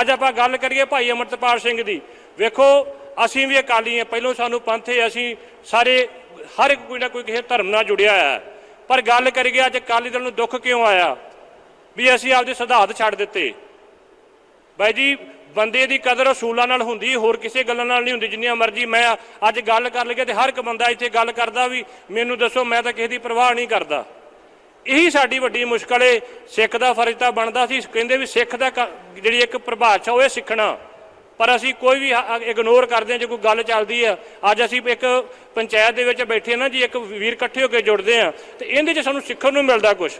ਅੱਜ ਆਪਾਂ ਗੱਲ ਕਰੀਏ ਭਾਈ ਅਮਰਤਪਾਲ ਸਿੰਘ ਦੀ। ਵੇਖੋ, ਅਸੀਂ ਵੀ ਅਕਾਲੀ ਹਾਂ। ਪਹਿਲੋਂ ਸਾਨੂੰ ਪੰਥ ਹੈ ਅਸੀਂ ਸਾਰੇ, ਹਰ ਇੱਕ ਕੋਈ ਨਾ ਕੋਈ ਕਿਸੇ ਧਰਮ ਨਾਲ ਜੁੜਿਆ ਹੈ। ਪਰ ਗੱਲ ਕਰੀਏ, ਅੱਜ ਅਕਾਲੀ ਦਲ ਨੂੰ ਦੁੱਖ ਕਿਉਂ ਆਇਆ? ਵੀ ਅਸੀਂ ਆਪਦੇ ਸਿਧਾਂਤ ਛੱਡ ਦਿੱਤੇ। ਬਾਈ ਜੀ, ਬੰਦੇ ਦੀ ਕਦਰ ਅਸੂਲਾਂ ਨਾਲ ਹੁੰਦੀ, ਹੋਰ ਕਿਸੇ ਗੱਲਾਂ ਨਾਲ ਨਹੀਂ ਹੁੰਦੀ। ਜਿੰਨੀਆਂ ਮਰਜ਼ੀ ਮੈਂ ਅੱਜ ਗੱਲ ਕਰ ਲਈਏ ਤੇ ਹਰ ਇੱਕ ਬੰਦਾ ਇੱਥੇ ਗੱਲ ਕਰਦਾ ਵੀ, ਮੈਨੂੰ ਦੱਸੋ, ਮੈਂ ਤਾਂ ਕਿਸੇ ਦੀ ਪਰਵਾਹ ਨਹੀਂ ਕਰਦਾ। ਇਹੀ ਸਾਡੀ ਵੱਡੀ ਮੁਸ਼ਕਲ ਏ, ਸਿੱਖ ਦਾ ਫਰਜ਼ ਤਾਂ ਬਣਦਾ ਸੀ, ਕਹਿੰਦੇ ਵੀ ਸਿੱਖ ਦਾ ਕ- ਜਿਹੜੀ ਇੱਕ ਪਰਿਭਾਸ਼ਾ ਉਹ ਇਹ ਸਿੱਖਣਾ। ਪਰ ਅਸੀਂ ਕੋਈ ਵੀ ਇਗਨੋਰ ਕਰਦੇ ਹਾਂ, ਜੇ ਕੋਈ ਗੱਲ ਚੱਲਦੀ ਆ, ਅੱਜ ਅਸੀਂ ਇੱਕ ਪੰਚਾਇਤ ਦੇ ਵਿੱਚ ਬੈਠੇ ਹਾਂ ਨਾ, ਜੀ ਇੱਕ ਵੀਰ ਇਕੱਠੇ ਹੋ ਕੇ ਜੁੜਦੇ ਆ ਤੇ ਇਹਦੇ 'ਚ ਸਾਨੂੰ ਸਿੱਖਣ ਨੂੰ ਮਿਲਦਾ ਕੁਝ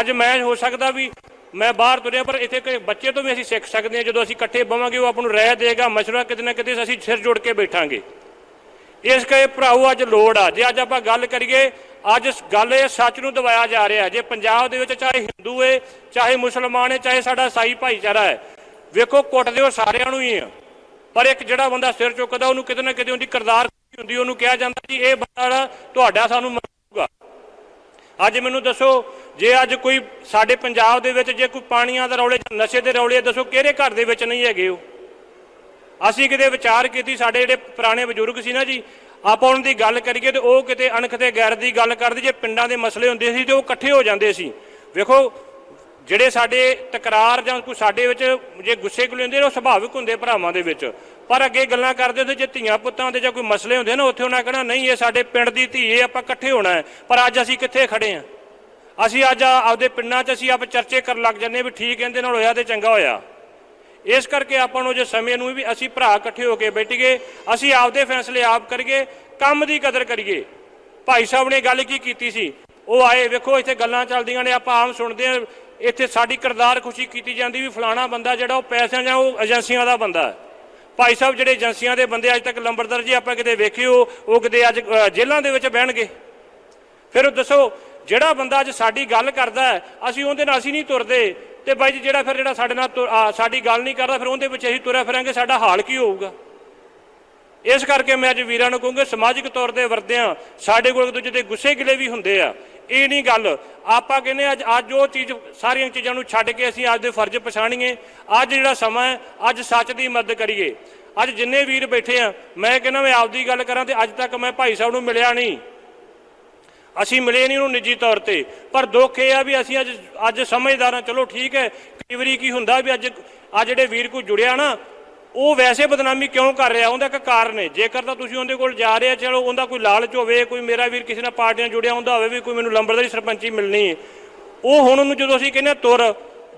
ਅੱਜ ਮੈਂ ਹੋ ਸਕਦਾ ਵੀ ਮੈਂ ਬਾਹਰ ਤੁਰਿਆ, ਪਰ ਇੱਥੇ ਕੋਈ ਬੱਚੇ ਤੋਂ ਵੀ ਅਸੀਂ ਸਿੱਖ ਸਕਦੇ ਹਾਂ, ਜਦੋਂ ਅਸੀਂ ਇਕੱਠੇ ਬਵਾਂਗੇ, ਉਹ ਆਪ ਨੂੰ ਰਹਿ ਦੇਗਾ, ਮਸ਼ਵਰਾ ਕਿਤੇ ਨਾ ਕਿਤੇ ਅਸੀਂ ਸਿਰ ਜੋੜ ਕੇ ਬੈਠਾਂਗੇ। ਇਸ ਕਰਕੇ ਭਰਾਓ, ਅੱਜ ਲੋੜ ਆ। ਜੇ ਅੱਜ ਆਪਾਂ ਗੱਲ ਕਰੀਏ ਅੱਜ ਗੱਲ ਇਹ ਸੱਚ ਨੂੰ ਦਵਾਇਆ ਜਾ ਰਿਹਾ ਜੇ ਪੰਜਾਬ ਦੇ ਵਿੱਚ ਚਾਹੇ ਹਿੰਦੂ ਏ ਚਾਹੇ ਮੁਸਲਮਾਨ ਏ ਚਾਹੇ ਸਾਡਾ ਸਾਈ ਭਾਈਚਾਰਾ ਹੈ, ਵੇਖੋ ਕੁੱਟਦੇ ਉਹ ਸਾਰਿਆਂ ਨੂੰ ਹੀ ਆ ਪਰ ਇੱਕ ਜਿਹੜਾ ਬੰਦਾ ਸਿਰ ਚੁੱਕਦਾ, ਉਹਨੂੰ ਕਿਤੇ ਨਾ ਕਿਤੇ ਉਹਦੀ ਕਰਦਾਰ ਹੁੰਦੀ, ਉਹਨੂੰ ਕਿਹਾ ਜਾਂਦਾ ਜੀ, ਇਹ ਬੰਦਾ ਤੁਹਾਡਾ ਸਾਨੂੰ ਮੰਨੂਗਾ ਅੱਜ ਮੈਨੂੰ ਦੱਸੋ, ਜੇ ਅੱਜ ਕੋਈ ਸਾਡੇ ਪੰਜਾਬ ਦੇ ਵਿੱਚ ਜੇ ਕੋਈ ਪਾਣੀਆਂ ਦਾ ਰੌਲੇ ਨਸ਼ੇ ਦੇ ਰੌਲੇ, ਦੱਸੋ ਕਿਹੜੇ ਘਰ ਦੇ ਵਿੱਚ ਨਹੀਂ ਹੈਗੇ ਉਹ? ਅਸੀਂ ਕਿਤੇ ਵਿਚਾਰ ਕੀਤੀ, ਸਾਡੇ ਜਿਹੜੇ ਪੁਰਾਣੇ ਬਜ਼ੁਰਗ ਸੀ ਨਾ ਜੀ ਆਪਾਂ ਉਹਨਾਂ ਦੀ ਗੱਲ ਕਰੀਏ ਤੇ ਉਹ ਕਿਤੇ ਅਣਖ ਤੇ ਗੈਰ ਦੀ ਗੱਲ ਕਰਦੇ, ਜੇ ਪਿੰਡਾਂ ਦੇ ਮਸਲੇ ਹੁੰਦੇ ਸੀ ਤੇ ਉਹ ਇਕੱਠੇ ਹੋ ਜਾਂਦੇ ਸੀ। ਵੇਖੋ, ਜਿਹੜੇ ਸਾਡੇ ਤਕਰਾਰ ਜਾਂ ਕੋਈ ਸਾਡੇ ਵਿੱਚ ਜੇ ਗੁੱਸੇ ਗੁੱਲੇ ਹੁੰਦੇ ਉਹ ਸੁਭਾਵਿਕ ਹੁੰਦੇ ਭਰਾਵਾਂ ਦੇ ਵਿੱਚ। ਪਰ ਅੱਗੇ ਗੱਲਾਂ ਕਰਦੇ ਹੁੰਦੇ, ਜੇ ਧੀਆਂ ਪੁੱਤਾਂ ਦੇ ਜਾਂ ਕੋਈ ਮਸਲੇ ਹੁੰਦੇ ਨਾ, ਉੱਥੇ ਉਹਨਾਂ ਕਹਿਣਾ, ਨਹੀਂ, ਇਹ ਸਾਡੇ ਪਿੰਡ ਦੀ ਧੀ ਹੈ ਆਪਾਂ ਇਕੱਠੇ ਹੋਣਾ ਹੈ। ਪਰ ਅੱਜ ਅਸੀਂ ਕਿੱਥੇ ਖੜੇ ਹਾਂ? ਅਸੀਂ ਅੱਜ ਆਪਦੇ ਪਿੰਡਾਂ 'ਚ ਅਸੀਂ ਆਪ ਚਰਚੇ ਕਰਨ ਲੱਗ ਜੰਨੇ ਵੀ ਠੀਕ ਇਹਦੇ ਨਾਲ ਹੋਇਆ ਤੇ ਚੰਗਾ ਹੋਇਆ। ਇਸ ਕਰਕੇ ਆਪਾਂ ਨੂੰ ਜੇ ਸਮੇਂ ਨੂੰ ਵੀ ਅਸੀਂ ਭਰਾ ਇਕੱਠੇ ਹੋ ਕੇ ਬੈਠੀਏ, ਅਸੀਂ ਆਪਦੇ ਫੈਸਲੇ ਆਪ ਕਰੀਏ, ਕੰਮ ਦੀ ਕਦਰ ਕਰੀਏ। ਭਾਈ ਸਾਹਿਬ ਨੇ ਗੱਲ ਕੀ ਕੀਤੀ ਸੀ? ਉਹ ਆਏ, ਵੇਖੋ ਇੱਥੇ ਗੱਲਾਂ ਚੱਲਦੀਆਂ ਨੇ, ਆਪਾਂ ਆਮ ਸੁਣਦੇ ਆ ਇੱਥੇ ਸਾਡੀ ਕਰਦਾਰ ਖੁਸ਼ੀ ਕੀਤੀ ਜਾਂਦੀ ਵੀ ਫਲਾਣਾ ਬੰਦਾ ਜਿਹੜਾ ਉਹ ਪੈਸਿਆਂ ਜਾਂ ਉਹ ਏਜੰਸੀਆਂ ਦਾ ਬੰਦਾ ਹੈ। ਭਾਈ ਸਾਹਿਬ ਜਿਹੜੇ ਏਜੰਸੀਆਂ ਦੇ ਬੰਦੇ ਅੱਜ ਤੱਕ ਲੰਬੜਦਾਰ ਜੀ, ਆਪਾਂ ਕਿਤੇ ਵੇਖਿਓ, ਉਹ ਕਿਤੇ ਅੱਜ ਜੇਲ੍ਹਾਂ ਦੇ ਵਿੱਚ ਬਹਿਣਗੇ। ਫਿਰ ਉਹ ਦੱਸੋ, ਜਿਹੜਾ ਬੰਦਾ ਅੱਜ ਸਾਡੀ ਗੱਲ ਕਰਦਾ ਅਸੀਂ ਉਹਦੇ ਨਾਲ ਅਸੀਂ ਨਹੀਂ ਤੁਰਦੇ। ਤੇ ਬਾਈ ਜੀ, ਜਿਹੜਾ ਫਿਰ ਜਿਹੜਾ ਸਾਡੇ ਨਾਲ ਤੁਰ- ਸਾਡੀ ਗੱਲ ਨਹੀਂ ਕਰਦਾ, ਫਿਰ ਉਹਦੇ ਵਿੱਚ ਅਸੀਂ ਤੁਰਿਆ ਫਿਰਾਂਗੇ, ਸਾਡਾ ਹਾਲ ਕੀ ਹੋਊਗਾ? ਇਸ ਕਰਕੇ ਮੈਂ ਅੱਜ ਵੀਰਾਂ ਨੂੰ ਕਹੂੰਗਾ, ਸਮਾਜਿਕ ਤੌਰ ਤੇ ਵਰਦਿਆਂ, ਸਾਡੇ ਕੋਲ ਇੱਕ ਦੂਜੇ ਦੇ ਗੁੱਸੇ ਗਿਲੇ ਵੀ ਹੁੰਦੇ ਆ। ਇਹ ਨਹੀਂ ਗੱਲ, ਆਪਾਂ ਕਹਿੰਦੇ ਅੱਜ ਅੱਜ ਉਹ ਚੀਜ਼ ਸਾਰੀਆਂ ਚੀਜ਼ਾਂ ਨੂੰ ਛੱਡ ਕੇ ਅਸੀਂ ਅੱਜ ਦੇ ਫਰਜ਼ ਪਛਾਣੀਏ। ਅੱਜ ਜਿਹੜਾ ਸਮਾਂ ਹੈ, ਅੱਜ ਸੱਚ ਦੀ ਮਦਦ ਕਰੀਏ। ਅੱਜ ਜਿੰਨੇ ਵੀਰ ਬੈਠੇ ਆ, ਮੈਂ ਕਹਿੰਦਾ ਮੈਂ ਆਪਦੀ ਗੱਲ ਕਰਾਂ ਤੇ ਅੱਜ ਤੱਕ ਮੈਂ ਭਾਈ ਸਾਹਿਬ ਨੂੰ ਮਿਲਿਆ ਨਹੀਂ। ਅਸੀਂ ਮਿਲੇ ਨਹੀਂ ਉਹਨੂੰ ਨਿੱਜੀ ਤੌਰ ਤੇ। ਪਰ ਦੁੱਖ ਇਹ ਆ ਵੀ ਅਸੀਂ ਅੱਜ ਅੱਜ ਸਮਝਦਾਰ ਹਾਂ। ਚਲੋ ਠੀਕ ਹੈ, ਕਈ ਵਾਰੀ ਕੀ ਹੁੰਦਾ ਵੀ ਅੱਜ ਆ ਜਿਹੜੇ ਵੀਰ ਕੋਈ ਜੁੜਿਆ ਨਾ, ਉਹ ਵੈਸੇ ਬਦਨਾਮੀ ਕਿਉਂ ਕਰ ਰਿਹਾ? ਉਹਦਾ ਇੱਕ ਕਾਰਨ ਹੈ। ਜੇਕਰ ਤਾਂ ਤੁਸੀਂ ਉਹਦੇ ਕੋਲ ਜਾ ਰਹੇ ਆ, ਚਲੋ ਉਹਦਾ ਕੋਈ ਲਾਲਚ ਹੋਵੇ, ਕੋਈ ਮੇਰਾ ਵੀਰ ਕਿਸੇ ਨਾਲ ਪਾਰਟੀਆਂ ਜੁੜਿਆ ਹੁੰਦਾ ਹੋਵੇ ਵੀ ਕੋਈ ਮੈਨੂੰ ਲੰਬੜਦਾਰੀ ਸਰਪੰਚੀ ਮਿਲਣੀ ਹੈ। ਉਹ ਹੁਣ ਉਹਨੂੰ ਜਦੋਂ ਅਸੀਂ ਕਹਿੰਦੇ ਹਾਂ ਤੁਰ,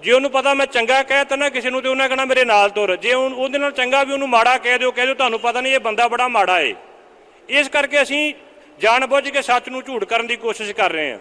ਜੇ ਉਹਨੂੰ ਪਤਾ ਮੈਂ ਚੰਗਾ ਕਹਿ ਤਾ ਨਾ ਕਿਸੇ ਨੂੰ, ਤੇ ਉਹਨਾਂ ਕਹਣਾ ਮੇਰੇ ਨਾਲ ਤੁਰ। ਜੇ ਉਹਦੇ ਨਾਲ ਚੰਗਾ ਵੀ ਉਹਨੂੰ ਮਾੜਾ ਕਹਿ ਦਿਓ ਕਹਿ ਦਿਓ, ਤੁਹਾਨੂੰ ਪਤਾ ਨਹੀਂ ਇਹ ਬੰਦਾ ਬੜਾ ਮਾੜਾ ਏ। ਇਸ ਕਰਕੇ ਅਸੀਂ ਜਾਣਬੁੱਝ ਕੇ ਸੱਚ ਨੂੰ ਝੂਠ ਕਰਨ ਦੀ ਕੋਸ਼ਿਸ਼ ਕਰ ਰਹੇ ਹਾਂ।